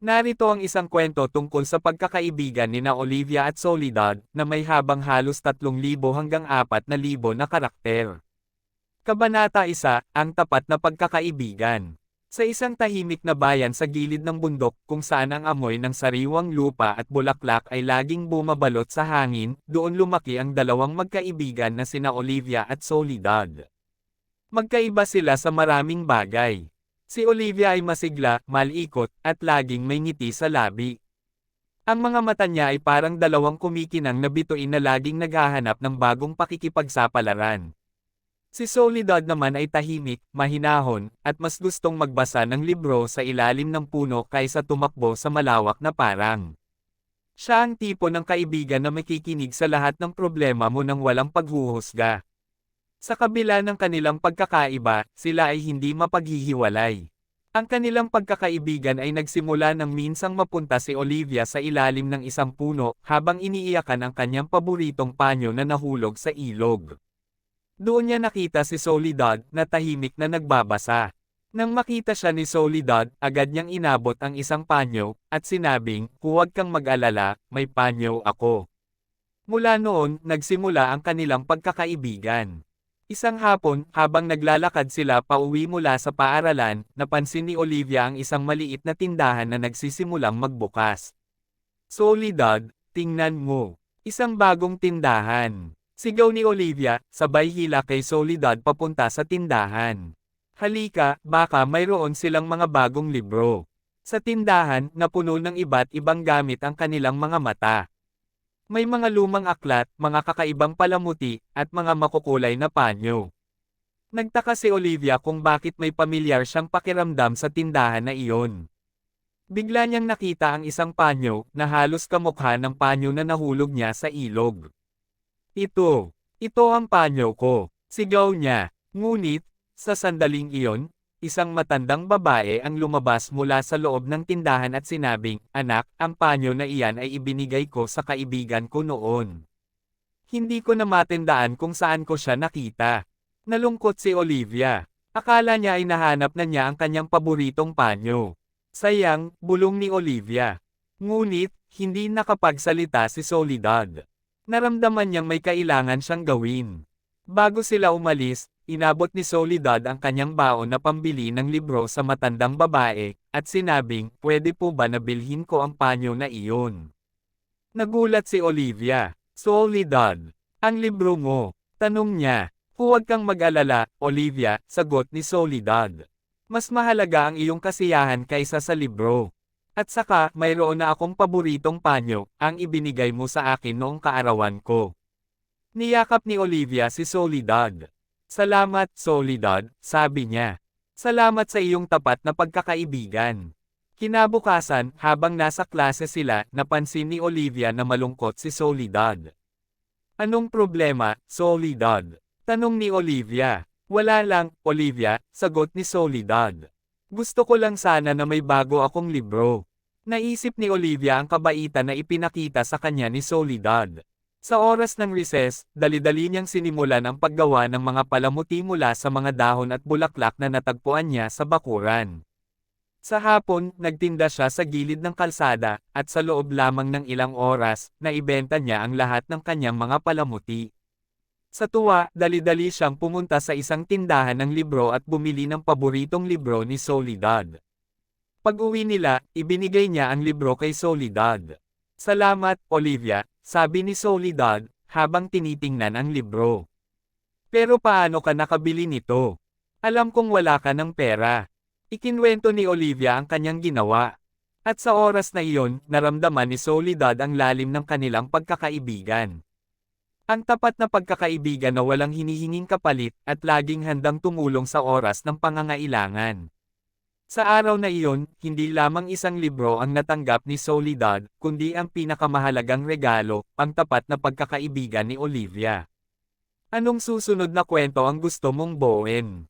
Narito ang isang kwento tungkol sa pagkakaibigan ni na Olivia at Soledad na may habang halos 3,000 hanggang 4,000 na karakter. Kabanata 1, ang tapat na pagkakaibigan. Sa isang tahimik na bayan sa gilid ng bundok kung saan ang amoy ng sariwang lupa at bulaklak ay laging bumabalot sa hangin, doon lumaki ang dalawang magkaibigan na sina Olivia at Soledad. Magkaiba sila sa maraming bagay. Si Olivia ay masigla, malikot, at laging may ngiti sa labi. Ang mga mata niya ay parang dalawang kumikinang na bituin na laging naghahanap ng bagong pakikipagsapalaran. Si Soledad naman ay tahimik, mahinahon, at mas gustong magbasa ng libro sa ilalim ng puno kaysa tumakbo sa malawak na parang. Siya ang tipo ng kaibigan na makikinig sa lahat ng problema mo nang walang paghuhusga. Sa kabila ng kanilang pagkakaiba, sila ay hindi mapaghihiwalay. Ang kanilang pagkakaibigan ay nagsimula nang minsang mapunta si Olivia sa ilalim ng isang puno habang iniiyakan ang kanyang paboritong panyo na nahulog sa ilog. Doon niya nakita si Soledad na tahimik na nagbabasa. Nang makita siya ni Soledad, agad niyang inabot ang isang panyo, at sinabing, huwag kang mag-alala, may panyo ako. Mula noon, nagsimula ang kanilang pagkakaibigan. Isang hapon, habang naglalakad sila pauwi mula sa paaralan, napansin ni Olivia ang isang maliit na tindahan na nagsisimulang magbukas. Soledad, tingnan mo. Isang bagong tindahan. Sigaw ni Olivia, sabay hila kay Soledad papunta sa tindahan. Halika, baka mayroon silang mga bagong libro. Sa tindahan, napuno ng iba't ibang gamit ang kanilang mga mata. May mga lumang aklat, mga kakaibang palamuti, at mga makukulay na panyo. Nagtaka si Olivia kung bakit may pamilyar siyang pakiramdam sa tindahan na iyon. Bigla niyang nakita ang isang panyo na halos kamukha ng panyo na nahulog niya sa ilog. Ito, ito ang panyo ko, sigaw niya. Ngunit, sa sandaling iyon, isang matandang babae ang lumabas mula sa loob ng tindahan at sinabing, Anak, ang panyo na iyan ay ibinigay ko sa kaibigan ko noon. Hindi ko na matindaan kung saan ko siya nakita. Nalungkot si Olivia. Akala niya ay nahanap na niya ang kanyang paboritong panyo. Sayang, bulong ni Olivia. Ngunit, hindi nakapagsalita si Soledad. Naramdaman niyang may kailangan siyang gawin. Bago sila umalis, inabot ni Soledad ang kanyang baon na pambili ng libro sa matandang babae, at sinabing, pwede po ba nabilhin ko ang panyo na iyon? Nagulat si Olivia. Soledad, ang libro mo. Tanong niya. Huwag kang mag-alala, Olivia, sagot ni Soledad. Mas mahalaga ang iyong kasiyahan kaysa sa libro. At saka, mayroon na akong paboritong panyo, ang ibinigay mo sa akin noong kaarawan ko. Niyakap ni Olivia si Soledad. Salamat, Soledad, sabi niya. Salamat sa iyong tapat na pagkakaibigan. Kinabukasan, habang nasa klase sila, napansin ni Olivia na malungkot si Soledad. Anong problema, Soledad? Tanong ni Olivia. Wala lang, Olivia, sagot ni Soledad. Gusto ko lang sana na may bago akong libro. Naisip ni Olivia ang kabaitan na ipinakita sa kanya ni Soledad. Sa oras ng recess, dali-dali niyang sinimulan ang paggawa ng mga palamuti mula sa mga dahon at bulaklak na natagpuan niya sa bakuran. Sa hapon, nagtinda siya sa gilid ng kalsada, at sa loob lamang ng ilang oras, naibenta niya ang lahat ng kanyang mga palamuti. Sa tuwa, dali-dali siyang pumunta sa isang tindahan ng libro at bumili ng paboritong libro ni Soledad. Pag-uwi nila, ibinigay niya ang libro kay Soledad. Salamat, Olivia, sabi ni Soledad, habang tinitingnan ang libro. Pero paano ka nakabili nito? Alam kong wala ka ng pera. Ikinwento ni Olivia ang kanyang ginawa. At sa oras na iyon, naramdaman ni Soledad ang lalim ng kanilang pagkakaibigan. Ang tapat na pagkakaibigan na walang hinihinging kapalit at laging handang tumulong sa oras ng pangangailangan. Sa araw na iyon, hindi lamang isang libro ang natanggap ni Soledad, kundi ang pinakamahalagang regalo, ang tapat na pagkakaibigan ni Olivia. Anong susunod na kwento ang gusto mong buuin?